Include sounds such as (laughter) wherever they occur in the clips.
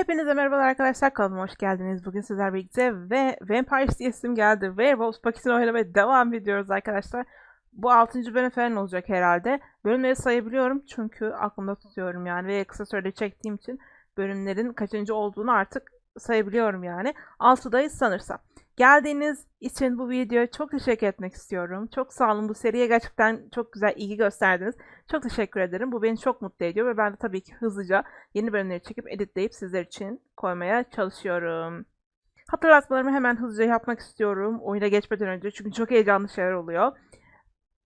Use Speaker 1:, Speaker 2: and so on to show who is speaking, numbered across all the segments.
Speaker 1: Hepinize merhabalar arkadaşlar kanalıma hoş geldiniz. Bugün sizler birlikte ve Vampire diyesim geldi. Werewolves paketini oynamaya devam ediyoruz arkadaşlar. Bu 6. bölüm falan olacak herhalde. Bölümleri sayabiliyorum çünkü aklımda tutuyorum yani ve kısa sürede çektiğim için bölümlerin kaçıncı olduğunu artık sayabiliyorum yani. 6'dayız sanırsam. Geldiğiniz için bu videoya çok teşekkür etmek istiyorum. Çok sağ olun bu seriye gerçekten çok güzel ilgi gösterdiniz. Çok teşekkür ederim. Bu beni çok mutlu ediyor ve ben de tabii ki hızlıca yeni bölümleri çekip editleyip sizler için koymaya çalışıyorum. Hatırlatmalarımı hemen hızlıca yapmak istiyorum. Oyuna geçmeden önce çünkü çok heyecanlı şeyler oluyor.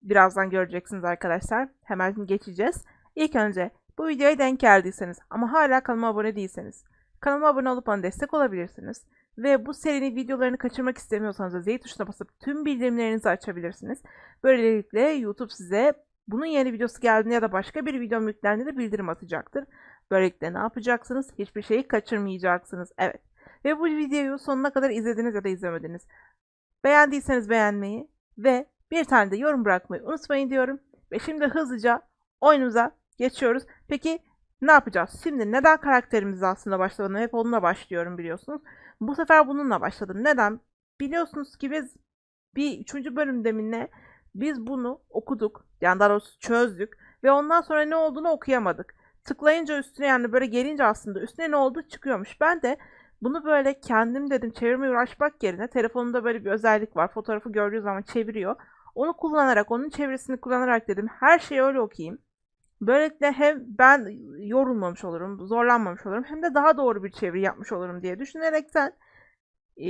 Speaker 1: Birazdan göreceksiniz arkadaşlar. Hemen geçeceğiz. İlk önce bu videoya denk geldiyseniz ama hala kanalıma abone değilseniz kanalıma abone olup bana destek olabilirsiniz. Ve bu serinin videolarını kaçırmak istemiyorsanız da zil tuşuna basıp tüm bildirimlerinizi açabilirsiniz. Böylelikle YouTube size bunun yeni videosu geldiğinde ya da başka bir videom yüklendiğinde bildirim atacaktır. Böylelikle ne yapacaksınız? Hiçbir şeyi kaçırmayacaksınız. Evet. Ve bu videoyu sonuna kadar izlediniz ya da izlemediniz. Beğendiyseniz beğenmeyi ve bir tane de yorum bırakmayı unutmayın diyorum. Ve şimdi hızlıca oyunumuza geçiyoruz. Peki ne yapacağız? Şimdi neden karakterimizi aslında başlamadım? Hep onunla başlıyorum biliyorsunuz. Bu sefer bununla başladım. Neden? Biliyorsunuz ki biz bir üçüncü bölümde mi ne? Biz bunu okuduk. Yani daha doğrusu çözdük. Ve ondan sonra ne olduğunu okuyamadık. Tıklayınca üstüne yani böyle gelince aslında üstüne ne oldu çıkıyormuş. Ben de bunu böyle kendim dedim çevirmeye uğraşmak yerine telefonumda böyle bir özellik var. Fotoğrafı gördüğü zaman çeviriyor. Onu kullanarak, onun çevresini kullanarak dedim her şeyi öyle okuyayım. Böylelikle hem ben yorulmamış olurum, zorlanmamış olurum hem de daha doğru bir çeviri yapmış olurum diye düşünerekten e,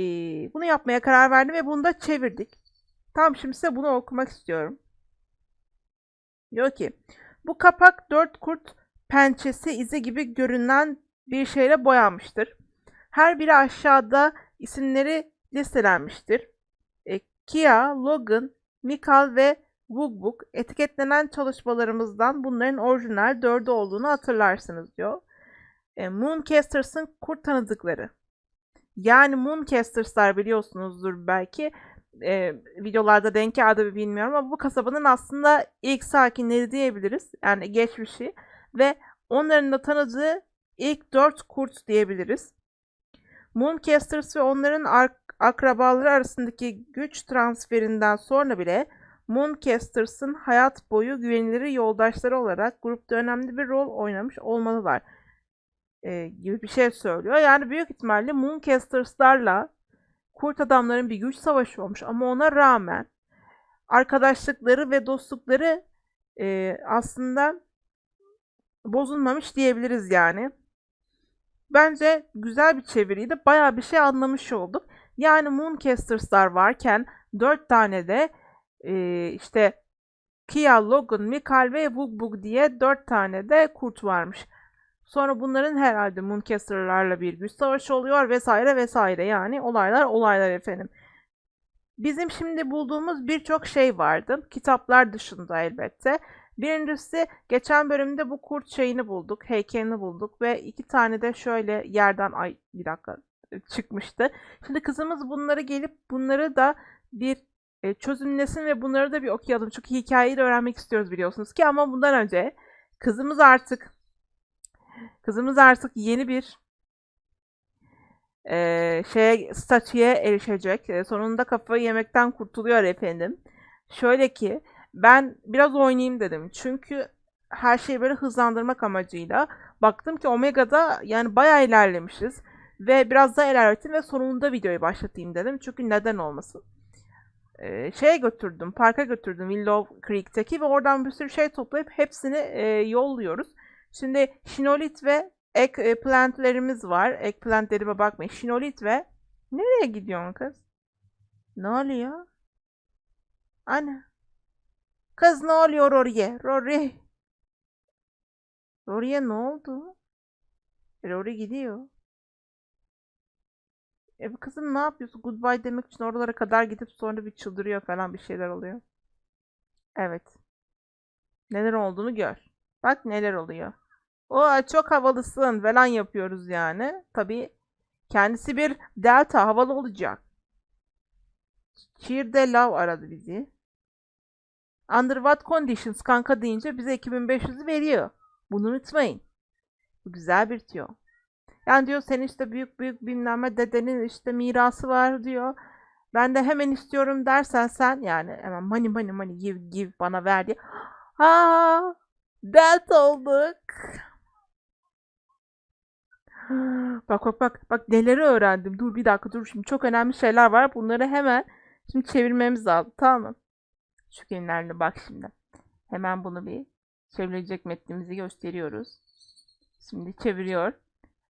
Speaker 1: bunu yapmaya karar verdim ve bunu da çevirdik. Tamam şimdi size bunu okumak istiyorum. Diyor ki bu kapak dört kurt pençesi izi gibi görünen bir şeyle boyanmıştır. Her biri aşağıda isimleri listelenmiştir. E, Kia, Logan, Mikal ve Wookbook etiketlenen çalışmalarımızdan bunların orijinal dördü olduğunu hatırlarsınız diyor. E, Mooncasters'ın kurt tanıdıkları. Yani Mooncasters'lar biliyorsunuzdur belki. E, videolarda denk geldi mi bilmiyorum ama bu kasabanın aslında ilk sakinleri diyebiliriz. Yani geçmişi. Ve onların da tanıdığı ilk dört kurt diyebiliriz. Mooncasters ve onların akrabaları arasındaki güç transferinden sonra bile Mooncasters'ın hayat boyu güvenilir yoldaşları olarak grupta önemli bir rol oynamış olmalılar e, gibi bir şey söylüyor. Yani büyük ihtimalle Mooncasters'larla kurt adamların bir güç savaşı olmuş ama ona rağmen arkadaşlıkları ve dostlukları e, aslında bozulmamış diyebiliriz yani. Bence güzel bir çeviriydi. Bayağı bir şey anlamış olduk. Yani Mooncasters'lar varken 4 tane de e, işte Kia, Logan, Mikal ve Bug Bug diye 4 tane de kurt varmış. Sonra bunların herhalde Mooncaster'larla bir güç savaşı oluyor vesaire vesaire. Yani olaylar olaylar efendim. Bizim şimdi bulduğumuz birçok şey vardı. Kitaplar dışında elbette. Birincisi geçen bölümde bu kurt şeyini bulduk. Heykelini bulduk ve iki tane de şöyle yerden ay bir dakika çıkmıştı. Şimdi kızımız bunları gelip bunları da bir e, çözümlesin ve bunları da bir okuyalım. Çünkü hikayeyi de öğrenmek istiyoruz biliyorsunuz ki ama bundan önce kızımız artık kızımız artık yeni bir e, şeye statüye erişecek. E, sonunda kafayı yemekten kurtuluyor efendim. Şöyle ki ben biraz oynayayım dedim. Çünkü her şeyi böyle hızlandırmak amacıyla baktım ki Omega'da yani bayağı ilerlemişiz. Ve biraz daha ilerlettim ve sonunda videoyu başlatayım dedim. Çünkü neden olmasın. Ee, şeye götürdüm, parka götürdüm Willow Creek'teki ve oradan bir sürü şey toplayıp hepsini e, yolluyoruz. Şimdi şinolit ve eggplantlerimiz var. Eggplantlerime bakmayın. Şinolit ve nereye gidiyorsun kız? Ne oluyor? Anne. Kız ne oluyor Rory'e? Rory. Rory'e ne oldu? Rory gidiyor. E bu kızım ne yapıyorsun? Goodbye demek için oralara kadar gidip sonra bir çıldırıyor falan bir şeyler oluyor. Evet. Neler olduğunu gör. Bak neler oluyor. O çok havalısın falan yapıyoruz yani. Tabii kendisi bir delta havalı olacak. Cheer the Love aradı bizi. Under what conditions kanka deyince bize 2500'ü veriyor. Bunu unutmayın. Bu güzel bir tüyo. Yani diyor senin işte büyük büyük bilmem ne dedenin işte mirası var diyor. Ben de hemen istiyorum dersen sen yani hemen money money money give give bana ver diye. Ha, dert olduk. Bak bak bak bak neleri öğrendim. Dur bir dakika dur şimdi çok önemli şeyler var. Bunları hemen şimdi çevirmemiz lazım tamam mı? Şu kenarına bak şimdi. Hemen bunu bir çevrilecek metnimizi gösteriyoruz. Şimdi çeviriyor.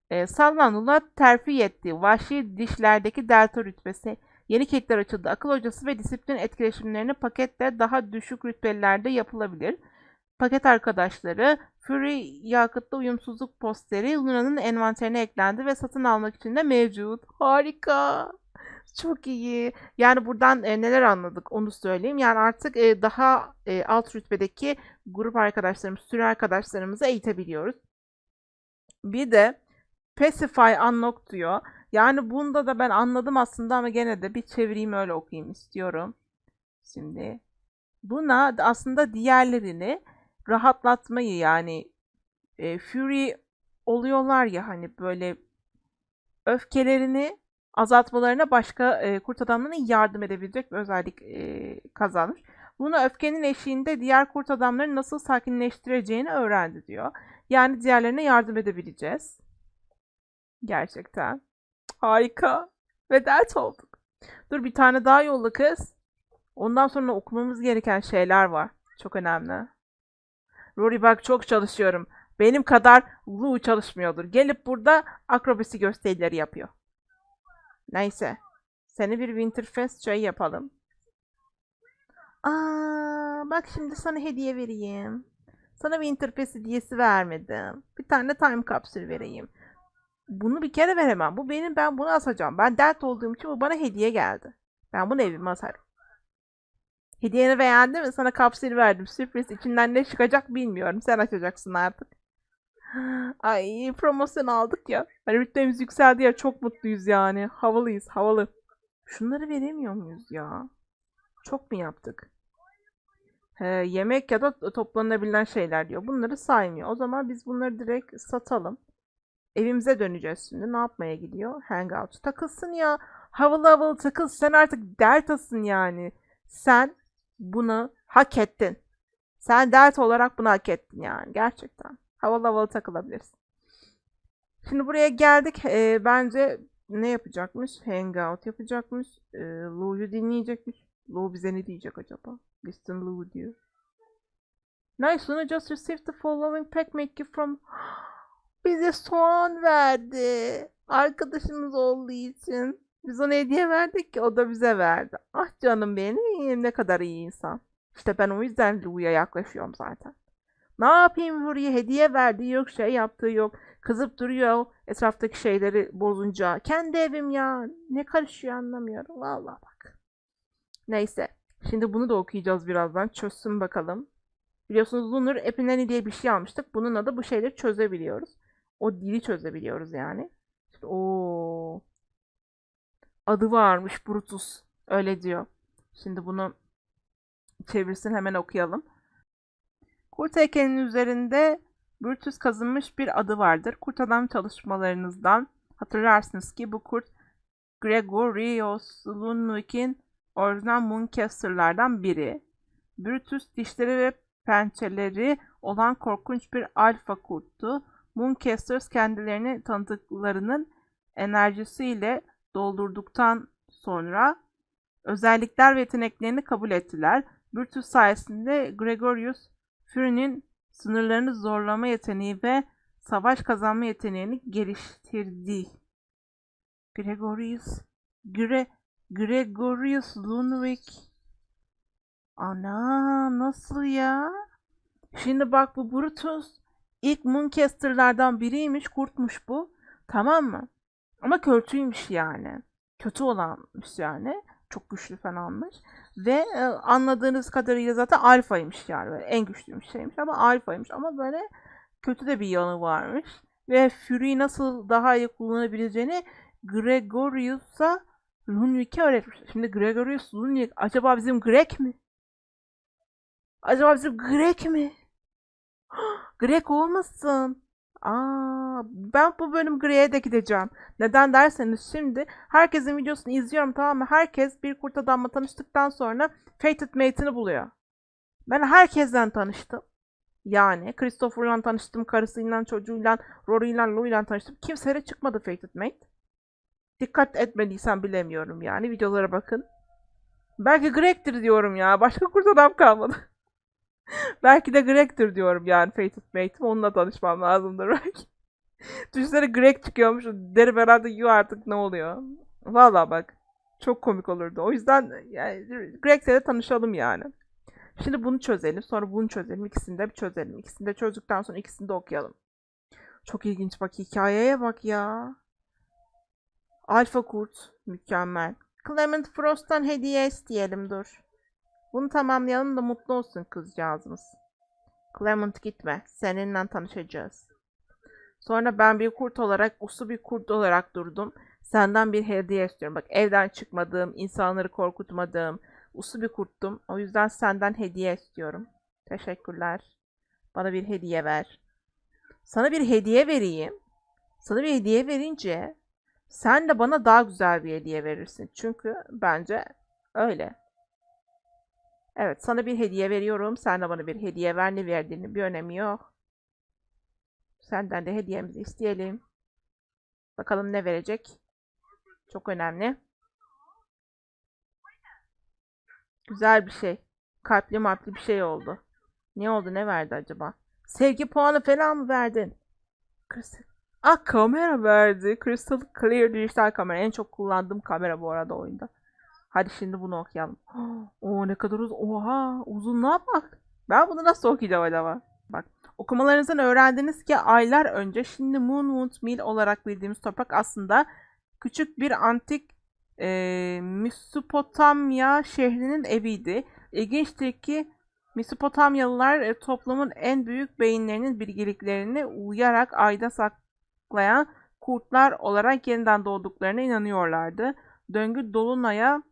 Speaker 1: E, Sallanula terfi etti. Vahşi dişlerdeki delta rütbesi. Yeni kekler açıldı. Akıl hocası ve disiplin etkileşimlerini paketle daha düşük rütbelerde yapılabilir. Paket arkadaşları Fury yakıtlı uyumsuzluk posteri Luna'nın envanterine eklendi ve satın almak için de mevcut. Harika. Çok iyi. Yani buradan e, neler anladık onu söyleyeyim. Yani artık e, daha e, alt rütbedeki grup arkadaşlarımız, sürü arkadaşlarımızı eğitebiliyoruz. Bir de Pacify Unlock diyor. Yani bunda da ben anladım aslında ama gene de bir çevireyim öyle okuyayım istiyorum. Şimdi buna da aslında diğerlerini rahatlatmayı yani e, Fury oluyorlar ya hani böyle öfkelerini azaltmalarına başka e, kurt adamlarına yardım edebilecek bir özellik e, kazanmış. Bunu öfkenin eşiğinde diğer kurt adamları nasıl sakinleştireceğini öğrendi diyor. Yani diğerlerine yardım edebileceğiz. Gerçekten. Harika. Ve dert olduk. Dur bir tane daha yolla kız. Ondan sonra okumamız gereken şeyler var. Çok önemli. Rory bak çok çalışıyorum. Benim kadar Lou çalışmıyordur. Gelip burada akrobasi gösterileri yapıyor. Neyse. Seni bir Winterfest şey yapalım. Aa, bak şimdi sana hediye vereyim. Sana Winterfest hediyesi vermedim. Bir tane time kapsül vereyim. Bunu bir kere veremem. Bu benim ben bunu asacağım. Ben dert olduğum için bu bana hediye geldi. Ben bunu evime asarım. Hediyeni beğendin mi? Sana kapsül verdim. Sürpriz. İçinden ne çıkacak bilmiyorum. Sen açacaksın artık. (gasps) Ay promosyon aldık ya. Hani rütbemiz yükseldi ya. Çok mutluyuz yani. Havalıyız. Havalı. Şunları veremiyor muyuz ya? Çok mu yaptık? He, yemek ya da toplanabilen şeyler diyor. Bunları saymıyor. O zaman biz bunları direkt satalım. Evimize döneceğiz şimdi. Ne yapmaya gidiyor? Hangout. Takılsın ya. Havalı havalı takıl. Sen artık deltasın yani. Sen bunu hak ettin. Sen dert olarak bunu hak ettin yani. Gerçekten. Havalı havalı takılabilirsin. Şimdi buraya geldik. Ee, bence ne yapacakmış? Hangout yapacakmış. Ee, Lou'yu dinleyecekmiş. Lou bize ne diyecek acaba? Listen Lou diyor. Nice, Luna just received the following pack make you from... Bize soğan verdi. Arkadaşımız olduğu için. Biz ona hediye verdik ki o da bize verdi. Ah canım benim ne kadar iyi insan. İşte ben o yüzden Lou'ya yaklaşıyorum zaten. Ne yapayım buraya hediye verdiği yok şey yaptığı yok. Kızıp duruyor etraftaki şeyleri bozunca. Kendi evim ya. Ne karışıyor anlamıyorum. Vallahi bak. Neyse. Şimdi bunu da okuyacağız birazdan. Çözsün bakalım. Biliyorsunuz Lunar Epineni diye bir şey almıştık. Bununla da bu şeyleri çözebiliyoruz. O dili çözebiliyoruz yani. İşte, o adı varmış Brutus. Öyle diyor. Şimdi bunu çevirsin hemen okuyalım. Kurt heykelinin üzerinde Brutus kazınmış bir adı vardır. Kurt adam çalışmalarınızdan hatırlarsınız ki bu kurt Gregorios Lunwik'in orijinal Mooncaster'lardan biri. Brutus dişleri ve pençeleri olan korkunç bir alfa kurttu. Mooncasters kendilerini tanıdıklarının enerjisiyle doldurduktan sonra özellikler ve yeteneklerini kabul ettiler. Brutus sayesinde Gregorius Fury'nin sınırlarını zorlama yeteneği ve savaş kazanma yeteneğini geliştirdi. Gregorius Gre Gregorius Lunwik Ana nasıl ya? Şimdi bak bu Brutus ilk Mooncaster'lardan biriymiş, kurtmuş bu. Tamam mı? Ama kötüymüş yani. Kötü olanmış yani. Çok güçlü falanmış. Ve e, anladığınız kadarıyla zaten alfaymış yani. Böyle en güçlüymüş şeymiş ama alfaymış. Ama böyle kötü de bir yanı varmış. Ve Fury'yi nasıl daha iyi kullanabileceğini Gregorius'a Lunwik'e öğretmiş. Şimdi Gregorius Lunwik acaba bizim Greg mi? Acaba bizim Greg mi? Greg olmasın. Aa, ben bu bölüm griye de gideceğim. Neden derseniz şimdi herkesin videosunu izliyorum tamam mı? Herkes bir kurt adamla tanıştıktan sonra Fated Mate'ini buluyor. Ben herkesten tanıştım. Yani Christopher'la tanıştım, karısıyla, çocuğuyla, Rory'la, Lou'yla tanıştım. Kimseyle çıkmadı Fated Mate. Dikkat etmediysen bilemiyorum yani. Videolara bakın. Belki Greg'tir diyorum ya. Başka kurt adam kalmadı. (laughs) belki de Greg'tir diyorum yani Fated Mate'im. Onunla tanışmam lazımdır belki. (laughs) Düşünsene Greg çıkıyormuş. Derim herhalde you artık ne oluyor. Valla bak. Çok komik olurdu. O yüzden yani, Greg'le de tanışalım yani. Şimdi bunu çözelim. Sonra bunu çözelim. İkisini de bir çözelim. İkisini de çözdükten sonra ikisini de okuyalım. Çok ilginç bak. Hikayeye bak ya. Alfa Kurt. Mükemmel. Clement Frost'tan hediye isteyelim dur. Bunu tamamlayalım da mutlu olsun kızcağızımız. Clement gitme. Seninle tanışacağız. Sonra ben bir kurt olarak, uslu bir kurt olarak durdum. Senden bir hediye istiyorum. Bak evden çıkmadığım, insanları korkutmadığım, uslu bir kurttum. O yüzden senden hediye istiyorum. Teşekkürler. Bana bir hediye ver. Sana bir hediye vereyim. Sana bir hediye verince sen de bana daha güzel bir hediye verirsin. Çünkü bence öyle. Evet, sana bir hediye veriyorum. Sen de bana bir hediye ver. Ne verdiğinin bir önemi yok. Senden de hediyemizi isteyelim. Bakalım ne verecek. Çok önemli. Güzel bir şey. Kalpli marpli bir şey oldu. Ne oldu? Ne verdi acaba? Sevgi puanı falan mı verdin? Ah kamera verdi. Crystal Clear dijital kamera. En çok kullandığım kamera bu arada oyunda. Hadi şimdi bunu okuyalım. (gasps) Oo ne kadar uzun. Oha uzunluğa bak. Ben bunu nasıl okuyacağım acaba? Bak okumalarınızdan öğrendiniz ki aylar önce şimdi Moonwood Mill olarak bildiğimiz toprak aslında küçük bir antik e, Mesopotamya şehrinin eviydi. İlginçtir ki Mesopotamyalılar e, toplumun en büyük beyinlerinin bilgeliklerini uyarak ayda saklayan kurtlar olarak yeniden doğduklarına inanıyorlardı. Döngü dolunaya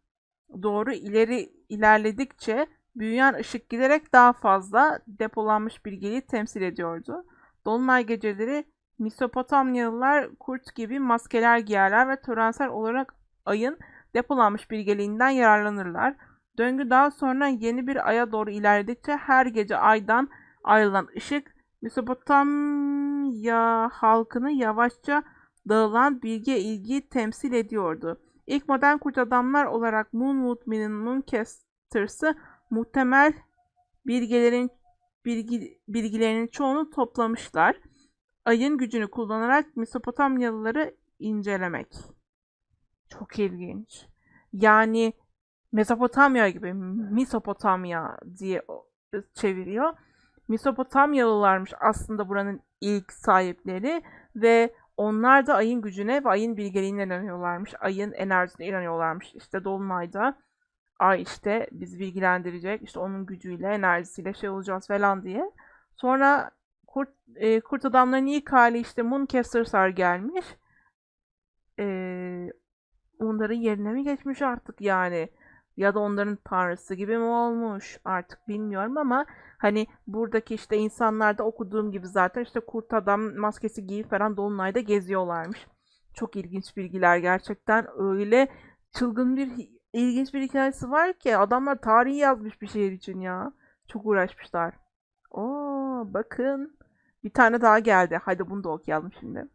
Speaker 1: doğru ileri ilerledikçe büyüyen ışık giderek daha fazla depolanmış bilgeliği temsil ediyordu. Dolunay geceleri Mesopotamyalılar kurt gibi maskeler giyerler ve törensel olarak ayın depolanmış bilgeliğinden yararlanırlar. Döngü daha sonra yeni bir aya doğru ilerledikçe her gece aydan ayrılan ışık Mesopotamya halkını yavaşça dağılan bilgi ilgi temsil ediyordu. İlk modern kurt adamlar olarak Moonwood Mill'in Mooncasters'ı muhtemel bilgilerin bilgi, bilgilerinin çoğunu toplamışlar. Ayın gücünü kullanarak Mesopotamyalıları incelemek. Çok ilginç. Yani Mezopotamya gibi Mesopotamya diye çeviriyor. Mesopotamyalılarmış aslında buranın ilk sahipleri ve onlar da ayın gücüne ve ayın bilgeliğine inanıyorlarmış. Ayın enerjisine inanıyorlarmış. İşte Dolunay'da ay işte bizi bilgilendirecek. İşte onun gücüyle, enerjisiyle şey olacağız falan diye. Sonra kurt, e, kurt adamların ilk hali işte Mooncasters'lar gelmiş. E, onların yerine mi geçmiş artık yani? Ya da onların tanrısı gibi mi olmuş artık bilmiyorum ama hani buradaki işte insanlarda okuduğum gibi zaten işte kurt adam maskesi giyip falan Dolunay'da geziyorlarmış. Çok ilginç bilgiler gerçekten öyle çılgın bir ilginç bir hikayesi var ki adamlar tarihi yazmış bir şehir için ya. Çok uğraşmışlar. Oo bakın bir tane daha geldi. Hadi bunu da okuyalım şimdi.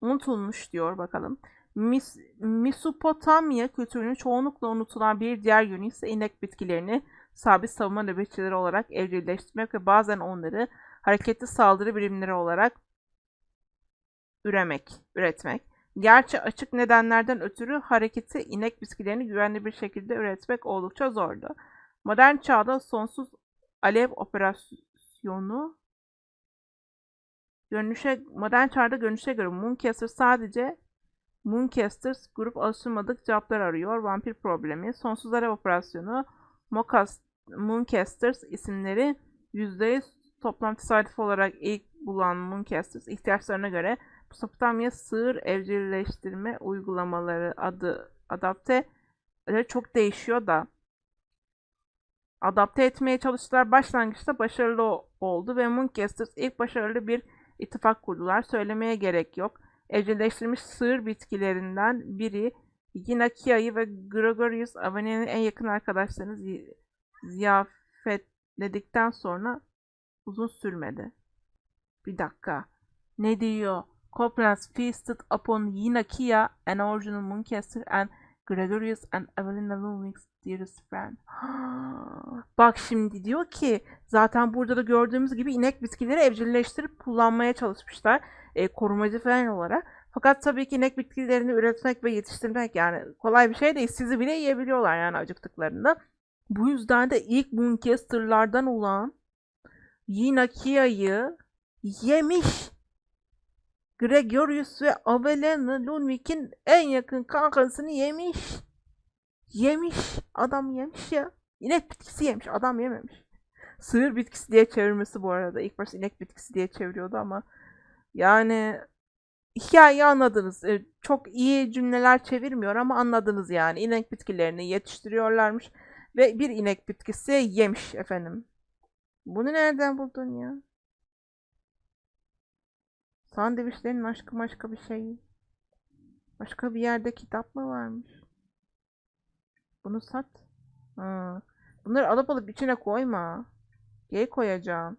Speaker 1: Unutulmuş diyor bakalım. Mis Mesopotamya kültürünün çoğunlukla unutulan bir diğer yönü ise inek bitkilerini sabit savunma nöbetçileri olarak evcilleştirmek ve bazen onları hareketli saldırı birimleri olarak üremek, üretmek. Gerçi açık nedenlerden ötürü hareketi inek bitkilerini güvenli bir şekilde üretmek oldukça zordu. Modern çağda sonsuz alev operasyonu görünüşe modern çağda görünüşe göre Mooncaster sadece Mooncasters grup alışılmadık cevaplar arıyor. Vampir problemi, sonsuz alev operasyonu, Mocast, Mooncasters isimleri %100 toplam tesadüf olarak ilk bulan Mooncasters ihtiyaçlarına göre Mesopotamya sığır evcilleştirme uygulamaları adı adapte çok değişiyor da adapte etmeye çalıştılar. Başlangıçta başarılı oldu ve Mooncasters ilk başarılı bir ittifak kurdular. Söylemeye gerek yok. Evcilleştirilmiş sığır bitkilerinden biri Yinakia'yı ve Gregorius Avani'nin en yakın arkadaşlarını zi- ziyafetledikten sonra uzun sürmedi. Bir dakika. Ne diyor? Coplands feasted upon Yinakia, an original Mooncaster, and Gregorius and Evelina Ludwig's dearest friend. (gasps) Bak şimdi diyor ki zaten burada da gördüğümüz gibi inek bitkileri evcilleştirip kullanmaya çalışmışlar. E, korumacı falan olarak. Fakat tabii ki inek bitkilerini üretmek ve yetiştirmek yani kolay bir şey değil. Sizi bile yiyebiliyorlar yani acıktıklarında. Bu yüzden de ilk Mooncaster'lardan olan Yinakia'yı yemiş. Gregorius ve Avelena Ludwig'in en yakın kankasını yemiş. Yemiş. Adam yemiş ya. İnek bitkisi yemiş. Adam yememiş. Sığır bitkisi diye çevirmesi bu arada. İlk başta inek bitkisi diye çeviriyordu ama yani hikayeyi anladınız. Ee, Çok iyi cümleler çevirmiyor ama anladınız yani. İnek bitkilerini yetiştiriyorlarmış ve bir inek bitkisi yemiş efendim. Bunu nereden buldun ya? Sandviçlerin aşkı başka bir şey. Başka bir yerde kitap mı varmış? Bunu sat. Ha. Bunları alıp alıp içine koyma. Geri koyacağım.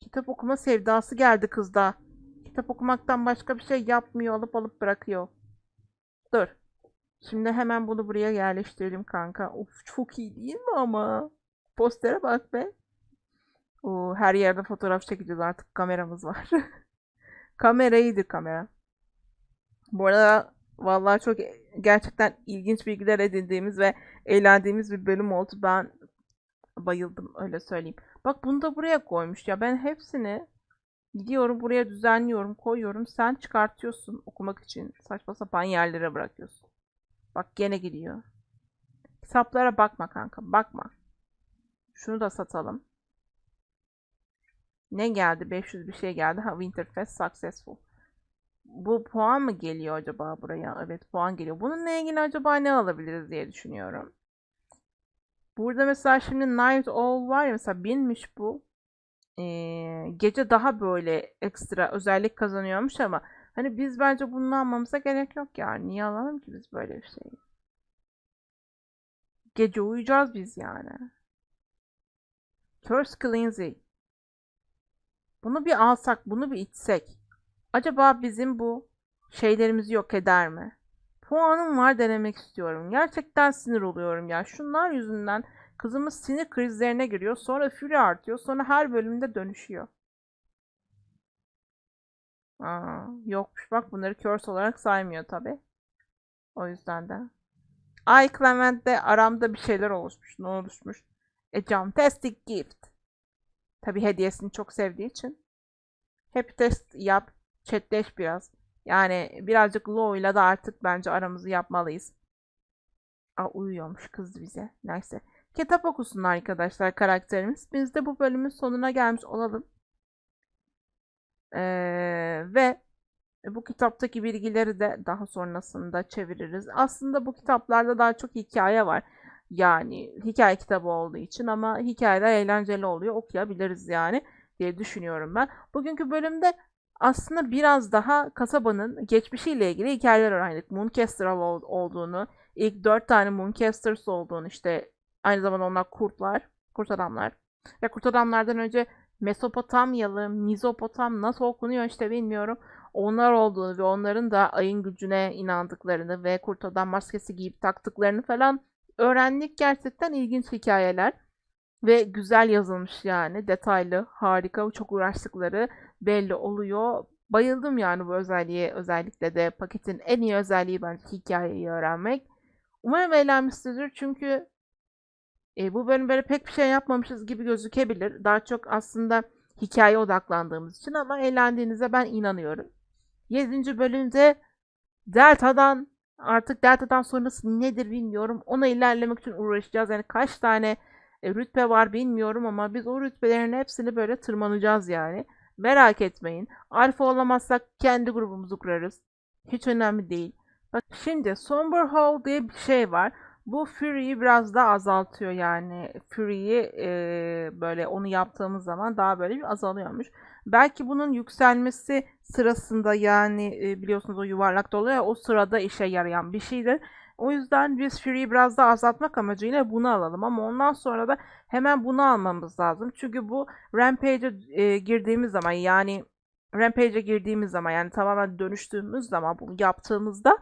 Speaker 1: Kitap okuma sevdası geldi kızda. Kitap okumaktan başka bir şey yapmıyor. Alıp alıp bırakıyor. Dur. Şimdi hemen bunu buraya yerleştirelim kanka. Of çok iyi değil mi ama? Postere bak be. Oo, her yerde fotoğraf çekeceğiz artık. Kameramız var. (laughs) Kamera iyidir kamera. Bu arada vallahi çok gerçekten ilginç bilgiler edindiğimiz ve eğlendiğimiz bir bölüm oldu. Ben bayıldım öyle söyleyeyim. Bak bunu da buraya koymuş ya. Ben hepsini gidiyorum buraya düzenliyorum, koyuyorum. Sen çıkartıyorsun okumak için. Saçma sapan yerlere bırakıyorsun. Bak gene gidiyor. Kitaplara bakma kanka, bakma. Şunu da satalım. Ne geldi? 500 bir şey geldi. Ha Winterfest successful. Bu puan mı geliyor acaba buraya? Evet puan geliyor. Bununla ilgili acaba ne alabiliriz diye düşünüyorum. Burada mesela şimdi Night Owl var ya mesela binmiş bu. Ee, gece daha böyle ekstra özellik kazanıyormuş ama hani biz bence bunu almamıza gerek yok yani. Niye alalım ki biz böyle bir şeyi? Gece uyuyacağız biz yani. Curse Cleansing. Bunu bir alsak, bunu bir içsek. Acaba bizim bu şeylerimizi yok eder mi? Puanım var denemek istiyorum. Gerçekten sinir oluyorum ya. Şunlar yüzünden kızımız sinir krizlerine giriyor. Sonra fury artıyor. Sonra her bölümde dönüşüyor. Aa, yokmuş bak bunları curse olarak saymıyor tabi. O yüzden de. Ay Clement'te aramda bir şeyler oluşmuş. Ne oluşmuş? A fantastic gift. Tabi hediyesini çok sevdiği için. Hep test yap. Chatleş biraz. Yani birazcık ile de artık bence aramızı yapmalıyız. Aa uyuyormuş kız bize. Neyse. Kitap okusun arkadaşlar karakterimiz. Biz de bu bölümün sonuna gelmiş olalım. Ee, ve bu kitaptaki bilgileri de daha sonrasında çeviririz. Aslında bu kitaplarda daha çok hikaye var. Yani hikaye kitabı olduğu için ama hikayeler eğlenceli oluyor. Okuyabiliriz yani diye düşünüyorum ben. Bugünkü bölümde aslında biraz daha kasabanın geçmişiyle ilgili hikayeler öğrendik. Mooncaster ol- olduğunu, ilk dört tane Mooncasters olduğunu işte aynı zamanda onlar kurtlar, kurt adamlar. Ya kurt adamlardan önce Mesopotamyalı, Mizopotam nasıl okunuyor işte bilmiyorum. Onlar olduğunu ve onların da ayın gücüne inandıklarını ve kurt adam maskesi giyip taktıklarını falan öğrendik. Gerçekten ilginç hikayeler ve güzel yazılmış yani. Detaylı, harika, çok uğraştıkları belli oluyor. Bayıldım yani bu özelliğe. Özellikle de paketin en iyi özelliği bence hikayeyi öğrenmek. Umarım eğlenmişsinizdir çünkü e, bu bölüm böyle pek bir şey yapmamışız gibi gözükebilir. Daha çok aslında hikaye odaklandığımız için ama eğlendiğinize ben inanıyorum. 7. bölümde Delta'dan artık Delta'dan sonrası nedir bilmiyorum. Ona ilerlemek için uğraşacağız. Yani kaç tane e, rütbe var bilmiyorum ama biz o rütbelerin hepsini böyle tırmanacağız yani. Merak etmeyin. Alfa olamazsak kendi grubumuzu kurarız. Hiç önemli değil. Bak şimdi Somber Hall diye bir şey var. Bu Fury'yi biraz daha azaltıyor yani. Fury'yi e, böyle onu yaptığımız zaman daha böyle bir azalıyormuş. Belki bunun yükselmesi sırasında yani e, biliyorsunuz o yuvarlak oluyor ya o sırada işe yarayan bir şeydir. O yüzden biz Fury'yi biraz daha azaltmak amacıyla bunu alalım ama ondan sonra da hemen bunu almamız lazım. Çünkü bu Rampage'e e, girdiğimiz zaman yani Rampage'e girdiğimiz zaman yani tamamen dönüştüğümüz zaman bunu yaptığımızda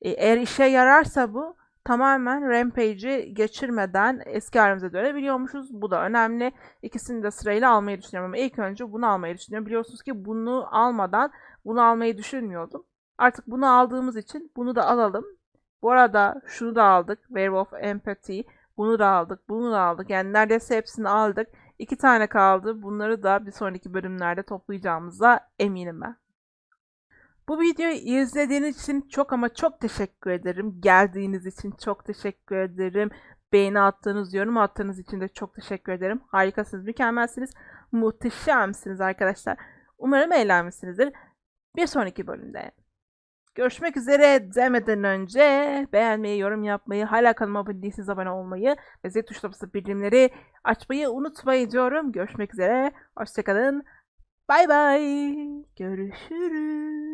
Speaker 1: e, eğer işe yararsa bu tamamen Rampage'i geçirmeden eski halimize dönebiliyormuşuz. Bu da önemli. İkisini de sırayla almayı düşünüyorum ama ilk önce bunu almayı düşünüyorum. Biliyorsunuz ki bunu almadan bunu almayı düşünmüyordum. Artık bunu aldığımız için bunu da alalım. Bu arada şunu da aldık. Werewolf Empathy. Bunu da aldık. Bunu da aldık. Yani neredeyse hepsini aldık. İki tane kaldı. Bunları da bir sonraki bölümlerde toplayacağımıza eminim ben. Bu videoyu izlediğiniz için çok ama çok teşekkür ederim. Geldiğiniz için çok teşekkür ederim. Beğeni attığınız, yorum attığınız için de çok teşekkür ederim. Harikasınız, mükemmelsiniz, muhteşemsiniz arkadaşlar. Umarım eğlenmişsinizdir. Bir sonraki bölümde görüşmek üzere demeden önce beğenmeyi, yorum yapmayı, hala kanalıma abone değilseniz abone olmayı ve zil tuşuna basıp bildirimleri açmayı unutmayın diyorum. Görüşmek üzere, hoşçakalın. Bay bay. Görüşürüz.